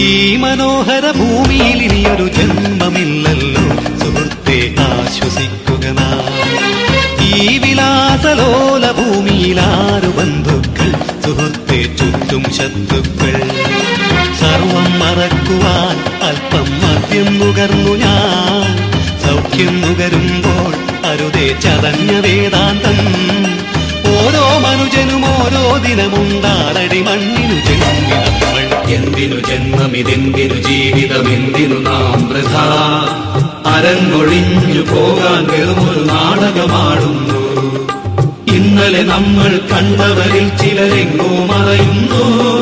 ഈ മനോഹര ഭൂമിയിൽ ഇനിയൊരു ജന്മമില്ലല്ലോ. സുഹൃത്തെ ആശ്വസിക്കുക ഈ വിലാസലോല ഭൂമിയിൽ ആറു ബന്ധുക്കൾ സുഹൃത്തെ ചുറ്റും ശത്രുക്കൾ. സർവം മറക്കുവാൻ അല്പം മദ്യം നുകർന്നു ഞാൻ. സൗഖ്യം നുകരുമ്പോൾ അരുതേ ചതഞ്ഞ വേദാന്തം. ഓരോ മനുജനും ഓരോ ദിനമുണ്ടാറടി മണ്ണിനു ജന്മി എന്തിനു ജന്മമിതെന്തിനു ജീവിതമെന്തിനു നാം വൃഥ അരങ്ങൊഴിഞ്ഞു പോകാൻ വെറുമൊരു നാടകമാടുന്നു. ഇന്നലെ നമ്മൾ കണ്ടവരിൽ ചിലരെങ്ങോ മറയുന്നു.